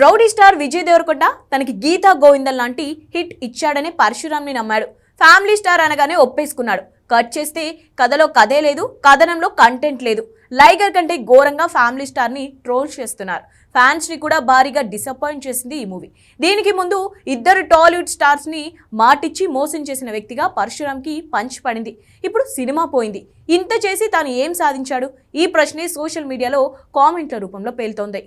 Rowdy star Vijay Devarakonda తనకి గీతా గోవిందం లాంటి hit ఇచ్చాడనే పరశురామ్ని నమ్మాడు. ఫ్యామిలీ స్టార్ అనగానే ఒప్పేసుకున్నాడు. కట్ చేస్తే కథలో కథే లేదు కథనంలో కంటెంట్ లేదు. లైగర్ కంటే ఘోరంగా ఫ్యామిలీ స్టార్ని ట్రోల్ చేస్తున్నారు. ఫ్యాన్స్ని కూడా భారీగా డిసప్పాయింట్ చేసింది ఈ మూవీ. దీనికి ముందు ఇద్దరు టాలీవుడ్ స్టార్స్ని మాటిచ్చి మోసం చేసిన వ్యక్తిగా పరశురామ్కి పంచ్ పడింది. ఇప్పుడు సినిమా పోయింది. ఇంత చేసి తాను ఏం సాధించాడు? ఈ ప్రశ్నే సోషల్ మీడియాలో కామెంట్ల రూపంలో పేలుతోంది.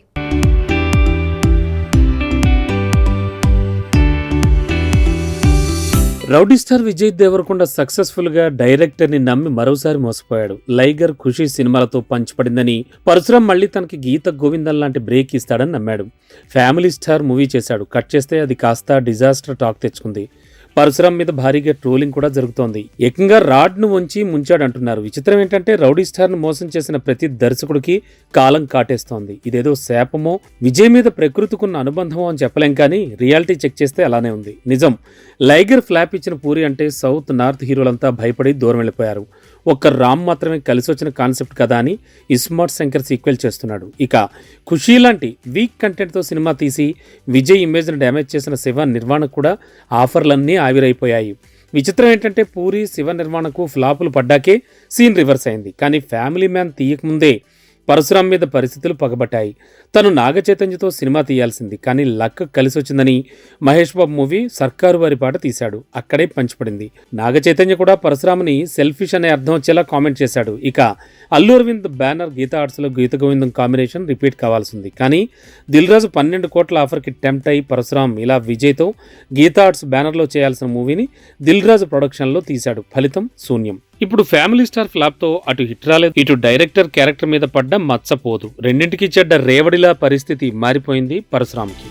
రౌడీ స్టార్ విజయ్ దేవరకొండ సక్సెస్ఫుల్గా డైరెక్టర్ని నమ్మి మరోసారి మోసపోయాడు. లైగర్ ఖుషి సినిమాలతో పంచపడిందని పరశురాం మళ్ళీ తనకి గీత గోవిందం లాంటి బ్రేక్ ఇస్తాడని నమ్మాడు. ఫ్యామిలీ స్టార్ మూవీ చేశాడు. కట్ చేస్తే అది కాస్త డిజాస్టర్ టాక్ తెచ్చుకుంది. పరశురామ్ మీద భారీగా ట్రోలింగ్ కూడా జరుగుతోంది. ఏకంగా రాడ్ను ఉంచి ముంచాడంటున్నారు. విచిత్రం ఏంటంటే రౌడీ స్టార్ను మోసం చేసిన ప్రతి దర్శకుడికి కాలం కాటేస్తోంది. ఇదేదో శాపమో విజయ్ మీద ప్రకృతికున్న అనుబంధమో అని చెప్పలేం కానీ రియాలిటీ చెక్ చేస్తే అలానే ఉంది. నిజం లైగర్ ఫ్లాప్ ఇచ్చిన పూరి అంటే సౌత్ నార్త్ హీరోలంతా భయపడి దూరం వెళ్ళిపోయారు. ఒక్క రామ్ మాత్రమే కలిసి వచ్చిన కాన్సెప్ట్ కదా అని ఇస్మార్ట్ శంకర్ సీక్వెల్ చేస్తున్నాడు. ఇక ఖుషీ లాంటి వీక్ కంటెంట్తో సినిమా తీసి విజయ్ ఇమేజ్ని డ్యామేజ్ చేసిన శివ నిర్మాణకు కూడా ఆఫర్లన్నీ ఆవిరైపోయాయి. విచిత్రం ఏంటంటే పూరి శివ నిర్మాణకు ఫ్లాపులు పడ్డాకే సీన్ రివర్స్ అయింది. కానీ ఫ్యామిలీ మ్యాన్ తీయకముందే పరశురాం మీద పరిస్థితులు పగబట్టాయి. తను నాగచైతన్యతో సినిమా తీయాల్సింది కానీ లక్ కలిసి వచ్చిందని మహేష్ బాబు మూవీ సర్కారు వారి పాట తీశాడు. అక్కడే పంచిపడింది. నాగచైతన్య కూడా పరశురాముని సెల్ఫిష్ అనే అర్థం వచ్చేలా కామెంట్ చేశాడు. ఇక అల్లు అరవింద్ బ్యానర్ గీతా ఆర్ట్స్లో గీత గోవిందం కాంబినేషన్ రిపీట్ కావాల్సింది. కానీ దిల్ రాజు పన్నెండు కోట్ల ఆఫర్కి టెంప్ట్ అయి పరశురాం ఇలా విజయ్తో గీతా ఆర్ట్స్ బ్యానర్లో చేయాల్సిన మూవీని దిల్ రాజు ప్రొడక్షన్లో తీశాడు. ఫలితం శూన్యం. ఇప్పుడు ఫ్యామిలీ స్టార్ ఫ్లాప్తో అటు హిట్ రాలేదు. ఇటు డైరెక్టర్ క్యారెక్టర్ మీద పడ్డ మచ్చపోదు. రెండింటికి చెడ్డ రేవడిలా పరిస్థితి మారిపోయింది పరశురామ్కి.